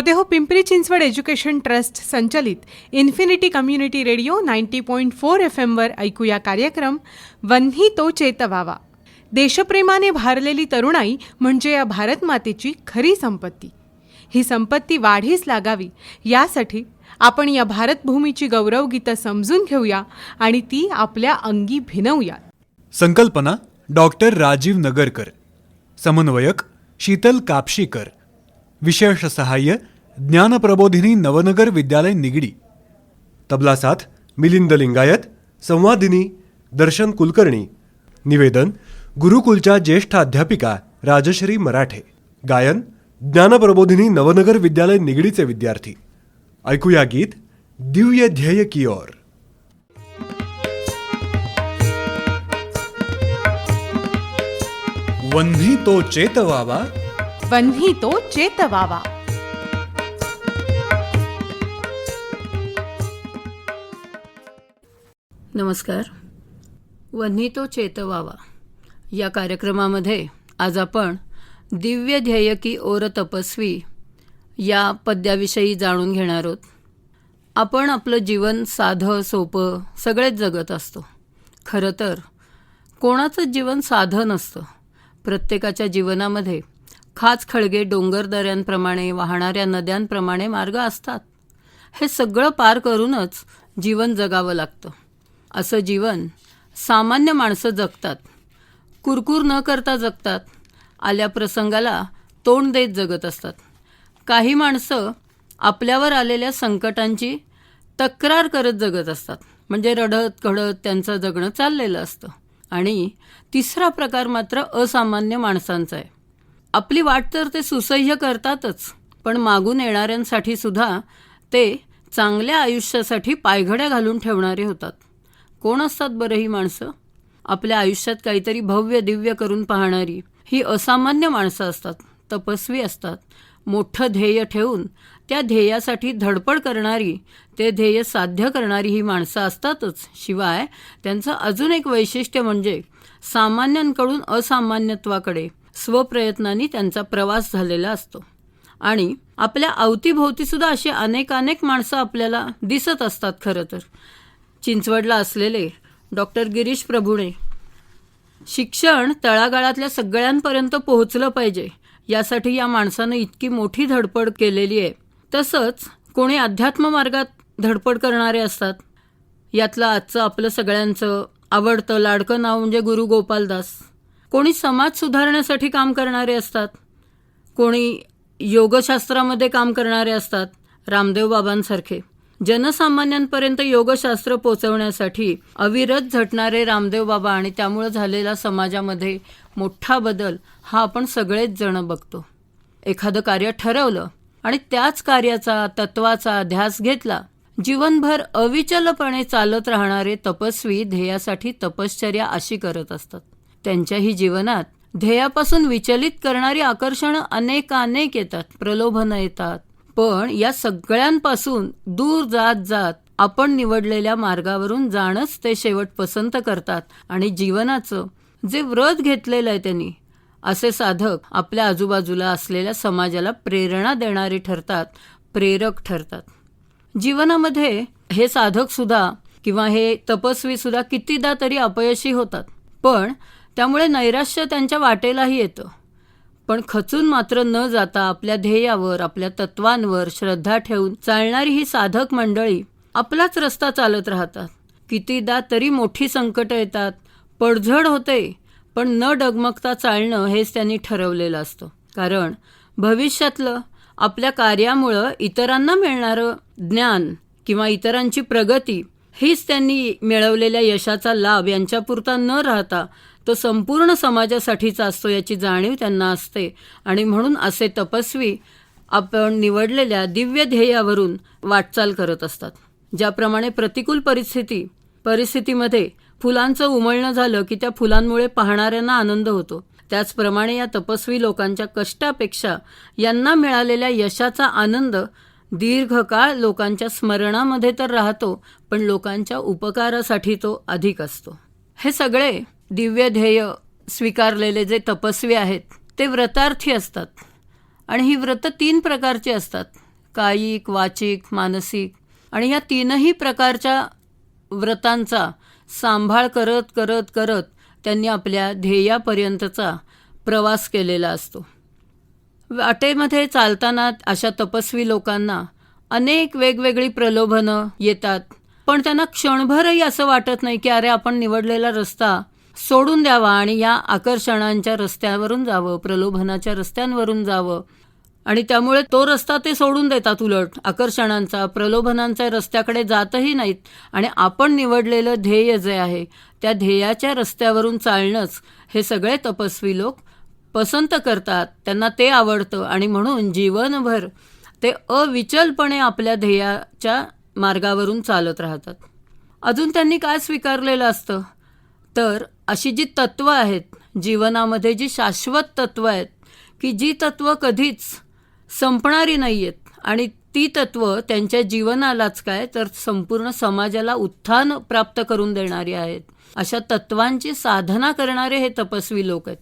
श्रोते हो Pimpri Chinchwad education trust संचलित Infinity Community Radio ninety point four F एमवर ऐकूया कार्यक्रम वन्ही तो चेतवावा. देशप्रेमाने भारलेली तरुणाई म्हणजे या भारतमातेची खरी संपत्ती. ही संपत्ती वाढीस लागावी यासाठी आपण या भारतभूमीची गौरवगीतं समजून घेऊया आणि ती आपल्या अंगी भिनवूया संकल्पना डॉक्टर राजीव नगरकर. समन्वयक शीतल कापशीकर. विशेष सहाय्य ज्ञानप्रबोधिनी नवनगर विद्यालय निगडी. तबला साथ मिलिंद लिंगायत संवादिनी दर्शन कुलकर्णी. निवेदन गुरुकुलच्या ज्येष्ठ अध्यापिका राजश्री मराठे. गायन ज्ञानप्रबोधिनी नवनगर विद्यालय निगडीचे विद्यार्थी. ऐकूया गीत दिव्य ध्येय की ओर. वन्ही तो चेतवावा. वन्ही तो चेतवावा. नमस्कार. वन्ही तो चेतवावा. या कार्यक्रमामध्ये आज आपण दिव्य ध्येय की ओर तपस्वी या पद्याविषयी जाणून घेणार आहोत. आपण आपलं जीवन साधं सोपं सगळेच जगत असतो. खरं तर कोणाचं जीवन साधं नसतं. प्रत्येकाच्या जीवनामध्ये खाच खळगे डोंगरदऱ्यांप्रमाणे वाहणाऱ्या नद्यांप्रमाणे मार्ग असतात. हे सगळं पार करूनच जीवन जगावं लागतं. असं जीवन सामान्य माणसं जगतात. कुरकुर न करता जगतात. आल्या प्रसंगाला तोंड देत जगत असतात. काही माणसं आपल्यावर आलेल्या संकटांची तक्रार करत जगत असतात. म्हणजे रडत घडत त्यांचं जगणं चाललेलं असतं. आणि तिसरा प्रकार मात्र असामान्य माणसांचा आहे. आपली वाट तर ते सुसह्य करतातच पण मागून येणाऱ्यांसाठी सुद्धा ते चांगल्या आयुष्यासाठी पायघड्या घालून ठेवणारे होतात. कोण असतात बरं ही माणसं? आपल्या आयुष्यात काहीतरी भव्य दिव्य करून पाहणारी ही असामान्य माणसं असतात तपस्वी असतात. मोठं ध्येय ठेवून त्या ध्येयासाठी धडपड करणारी ते ध्येय साध्य करणारी ही माणसं असतातच. शिवाय त्यांचं अजून एक वैशिष्ट्य म्हणजे सामान्यांकडून असामान्यत्वाकडे स्वप्रयत्नांनी त्यांचा प्रवास झालेला असतो. आणि आपल्या अवतीभोवतीसुद्धा अशी अनेक अनेक माणसं आपल्याला दिसत असतात खरं तर. चिंचवडला असलेले डॉक्टर गिरीश प्रभुणे. शिक्षण तळागाळातल्या सगळ्यांपर्यंत पोहोचलं पाहिजे यासाठी या माणसानं इतकी मोठी धडपड केलेली आहे. तसंच कोणी अध्यात्म मार्गात धडपड करणारे असतात. यातलं आजचं आपलं सगळ्यांचं आवडतं लाडकं नाव म्हणजे गुरु गोपालदास कोणी समाज सुधारण्यासाठी काम करणारे असतात. कोणी योगशास्त्रामध्ये काम करणारे असतात रामदेव बाबांसारखे. जनसामान्यांपर्यंत योगशास्त्र पोचवण्यासाठी अविरत झटणारे रामदेव बाबा आणि त्यामुळं झालेला समाजामध्ये मोठा बदल हा आपण सगळेच जण बघतो. एखादं कार्य ठरवलं आणि त्याच कार्याचा तत्वाचा ध्यास घेतला जीवनभर अविचलपणे चालत राहणारे तपस्वी ध्येयासाठी तपश्चर्या अशी करत असतात. त्यांच्याही जीवनात ध्येयापासून विचलित करणारी आकर्षणं अनेकानेक येतात प्रलोभनं येतात. पण या सगळ्यांपासून दूर जात जात आपण निवडलेल्या मार्गावरून जाणंच ते शेवट पसंत करतात आणि जीवनाचं जे व्रत घेतलेलं आहे त्यांनी असे साधक आपल्या आजूबाजूला असलेल्या समाजाला प्रेरणा देणारे ठरतात प्रेरक ठरतात. जीवनामध्ये हे साधक सुद्धा किंवा हे तपस्वी सुद्धा कितीदा तरी अपयशी होतात पण त्यामुळे नैराश्य त्यांच्या वाटेलाही येतं. पण खचून मात्र न जाता आपल्या ध्येयावर आपल्या तत्वांवर श्रद्धा ठेवून चालणारी ही साधक मंडळी आपलाच रस्ता चालत राहतात. कितीदा तरी मोठी संकटं येतात पडझड होते पण न डगमगता चालणं हेच त्यांनी ठरवलेलं असतं. कारण भविष्यातलं आपल्या कार्यामुळं इतरांना मिळणारं ज्ञान किंवा इतरांची प्रगती हीच त्यांनी मिळवलेल्या यशाचा लाभ यांच्यापुरता न राहता तो संपूर्ण समाजासाठीचा असतो याची जाणीव त्यांना असते. आणि म्हणून असे तपस्वी आपण निवडलेल्या दिव्य ध्येयावरून वाटचाल करत असतात. ज्याप्रमाणे प्रतिकूल परिस्थिती परिस्थितीमध्ये फुलांचं उमळणं झालं की त्या फुलांमुळे पाहणाऱ्यांना आनंद होतो. त्याचप्रमाणे या तपस्वी लोकांच्या कष्टापेक्षा यांना मिळालेल्या यशाचा आनंद दीर्घकाळ लोकांच्या स्मरणामध्ये तर राहतो पण लोकांच्या उपकारासाठी तो अधिक असतो. हे सगळे दिव्य ध्येय स्वीकारलेले जे तपस्वी आहेत ते व्रतार्थी असतात. आणि ही व्रत तीन प्रकारची असतात. कायिक वाचिक मानसिक. आणि या तीनही प्रकारच्या व्रतांचा सांभाळ करत करत करत त्यांनी आपल्या ध्येयापर्यंतचा प्रवास केलेला असतो. वाटेमध्ये चालताना अशा तपस्वी लोकांना अनेक वेगवेगळी प्रलोभनं येतात. पण त्यांना क्षणभरही असं वाटत नाही की अरे आपण निवडलेला रस्ता सोडून द्यावा आणि या आकर्षणांच्या रस्त्यावरून जावं प्रलोभनाच्या रस्त्यांवरून जावं. आणि त्यामुळे तो रस्ता ते सोडून देतात उलट. आकर्षणांचा प्रलोभनांच्या रस्त्याकडे जातही नाहीत. आणि आपण निवडलेलं ध्येय जे आहे त्या ध्येयाच्या रस्त्यावरून चालणंच. हे सगळे तपस्वी लोक पसंत करतात. त्यांना ते आवडतं. आणि म्हणून जीवनभर ते अविचलपणे आपल्या ध्येयाच्या मार्गावरून चालत राहतात. अजून त्यांनी काय स्वीकारलेलं असतं? तर अशी जी तत्त्व आहेत जीवनामध्ये जी शाश्वत तत्त्व आहेत की जी तत्व कधीच संपणारी नाही आहेत आणि ती तत्व त्यांच्या जीवनालाच काय तर संपूर्ण समाजाला उत्थान प्राप्त करून देणारी आहेत. अशा तत्वांची साधना करणारे हे तपस्वी लोक आहेत.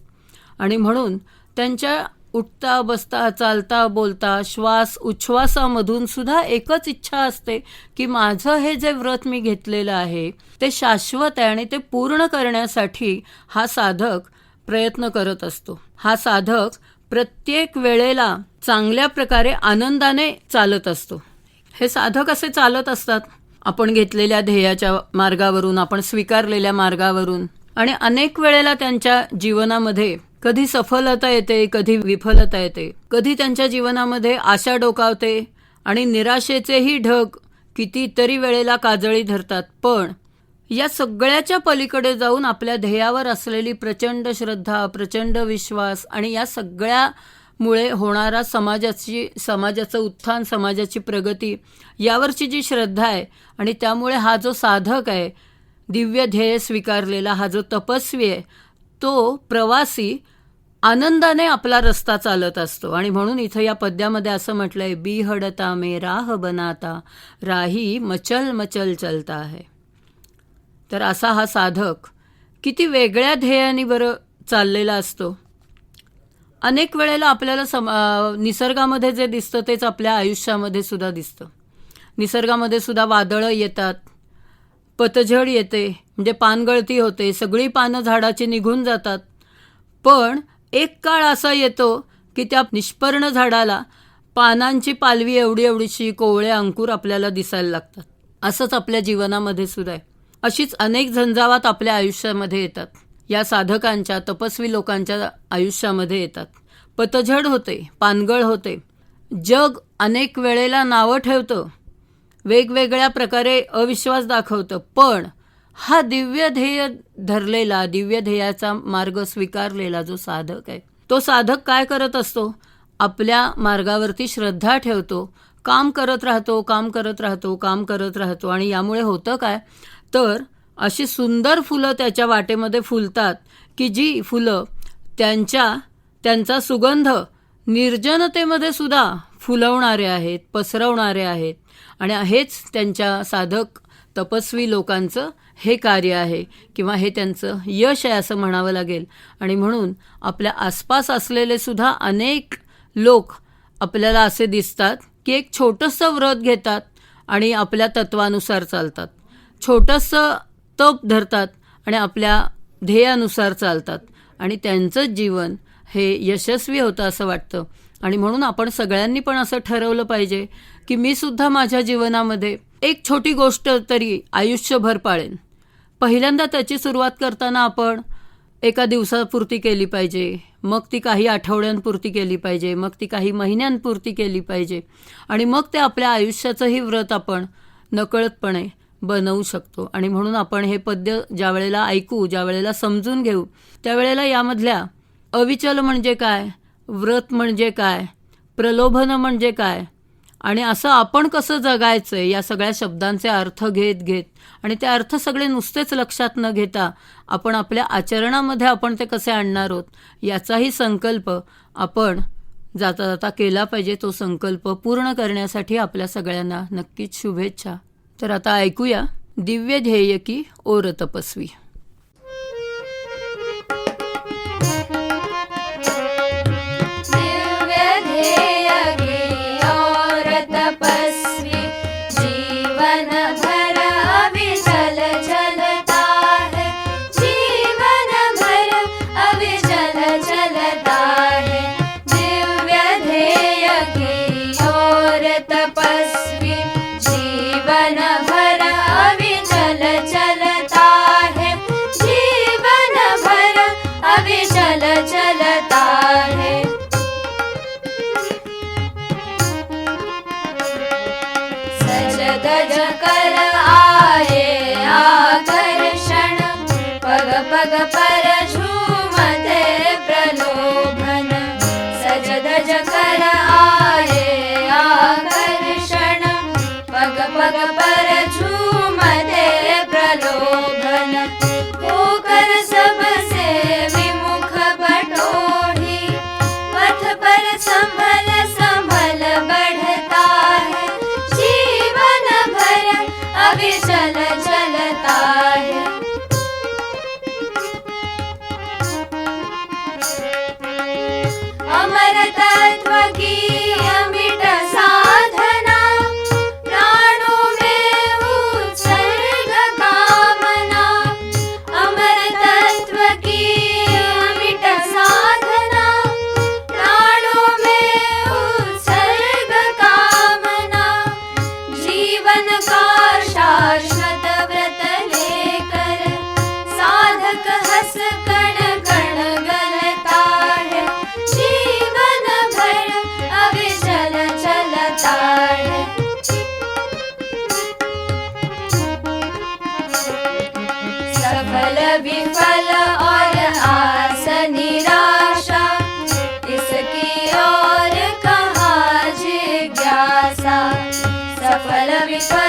आणि म्हणून त्यांच्या उठता बसता चालता बोलता श्वास उच्छ्वासामधून सुद्धा एकच इच्छा असते की माझं हे जे व्रत मी घेतलेलं आहे ते शाश्वत आहे आणि ते पूर्ण करण्यासाठी हा साधक प्रयत्न करत असतो. हा साधक प्रत्येक वेळेला चांगल्या प्रकारे आनंदाने चालत असतो. हे साधक असे चालत असतात. आपण घेतलेल्या ध्येयाच्या मार्गावरून आपण स्वीकारलेल्या मार्गावरून आणि अनेक वेळेला त्यांच्या जीवनामध्ये कधी सफलता येते कधी विफलता येते. कधी त्यांच्या जीवनामध्ये आशा डोकावते आणि निराशेचेही ढग कितीतरी वेळेला काजळी धरतात. पण या सगळ्याच्या पलीकडे जाऊन आपल्या ध्येयावर असलेली प्रचंड श्रद्धा प्रचंड विश्वास आणि या सगळ्यामुळे होणारा समाजाची समाजाचं उत्थान समाजाची प्रगती यावरची जी श्रद्धा आहे आणि त्यामुळे हा जो साधक आहे दिव्य ध्येय स्वीकारलेला हा जो तपस्वी आहे तो प्रवासी आनंदाने आपला रस्ता चालत असतो. आणि म्हणून इथं या पद्यामध्ये असं म्हटलंय बी हडता मे राह बनाता राही मचल मचल चलता आहे तर असा हा साधक किती वेगळ्या ध्येयाने बरं चाललेला असतो. अनेक वेळेला आपल्याला सम निसर्गामध्ये जे दिसतं तेच आपल्या आयुष्यामध्ये सुद्धा दिसतं. निसर्गामध्ये सुद्धा वादळं येतात पतझड येते म्हणजे पानगळती होते सगळी पानं झाडाची निघून जातात. पण एक काळ असा येतो की त्या निष्पर्ण झाडाला पानांची पालवी एवढी एवढीशी कोवळे अंकुर आपल्याला दिसायला लागतात. असंच आपल्या जीवनामध्ये सुद्धा आहे. अशीच अनेक झंझावात आपल्या आयुष्यामध्ये येतात. या साधकांच्या तपस्वी लोकांच्या आयुष्यामध्ये येतात. पतझड होते पानगळ होते. जग अनेक वेळेला नावं ठेवतं. वेगवेगळ्या प्रकारे अविश्वास दाखवतं. पण हा दिव्य ध्येय धरलेला दिव्य ध्येयाचा मार्ग स्वीकारलेला जो साधक आहे तो साधक काय करत असतो? आपल्या मार्गावरती श्रद्धा ठेवतो काम करत राहतो काम करत राहतो काम करत राहतो. आणि यामुळे होतं काय? तर अशी सुंदर फुलं त्याच्या वाटेमध्ये फुलतात की जी फुलं त्यांच्या त्यांचा सुगंध निर्जनतेमध्ये सुद्धा फुलवणारे आहेत पसरवणारे आहेत. आणि हेच त्यांच्या साधक तपस्वी लोकांचं हे कार्य आहे किंवा हे त्यांचं यश आहे असं म्हणावं लागेल. आणि म्हणून आपल्या आसपास असलेले सुद्धा अनेक लोक आपल्याला असे दिसतात की एक छोटंसं व्रत घेतात आणि आपल्या तत्वानुसार चालतात. छोटंसं तप धरतात आणि आपल्या ध्येयानुसार चालतात. आणि त्यांचंच जीवन हे यशस्वी होतं असं वाटतं. आणि म्हणून आपण सगळ्यांनी पण असं ठरवलं पाहिजे की मी सुद्धा माझ्या जीवनामध्ये एक छोटी गोष्ट तरी आयुष्यभर पाळेन. पहिल्यांदा त्याची सुरुवात करताना आपण एका दिवसापुरती केली पाहिजे. मग ती काही आठवड्यांपुरती केली पाहिजे. मग ती काही महिन्यांपुरती केली पाहिजे. आणि मग ते आपल्या आयुष्याचंही व्रत आपण नकळतपणे बनवू शकतो. आणि म्हणून आपण हे पद्य ज्या वेळेला ऐकू ज्या वेळेला समजून घेऊ त्यावेळेला यामधल्या अविचल म्हणजे काय व्रत म्हणजे काय प्रलोभन म्हणजे काय आणि असं आपण कसं जगायचं आहे या सगळ्या शब्दांचे अर्थ घेत घेत आणि ते अर्थ सगळे नुसतेच लक्षात न घेता आपण आपल्या आचरणामध्ये आपण ते कसे आणणार आहोत याचाही संकल्प आपण जाता जाता केला पाहिजे. तो संकल्प पूर्ण करण्यासाठी आपल्या सगळ्यांना नक्कीच शुभेच्छा. तर आता ऐकूया दिव्य ध्येय की ओर तपस्वी. दिव्य जीवन भर अविचल चलता भर अविचल चलता सज आए आकर्षण पग पग पर Bye.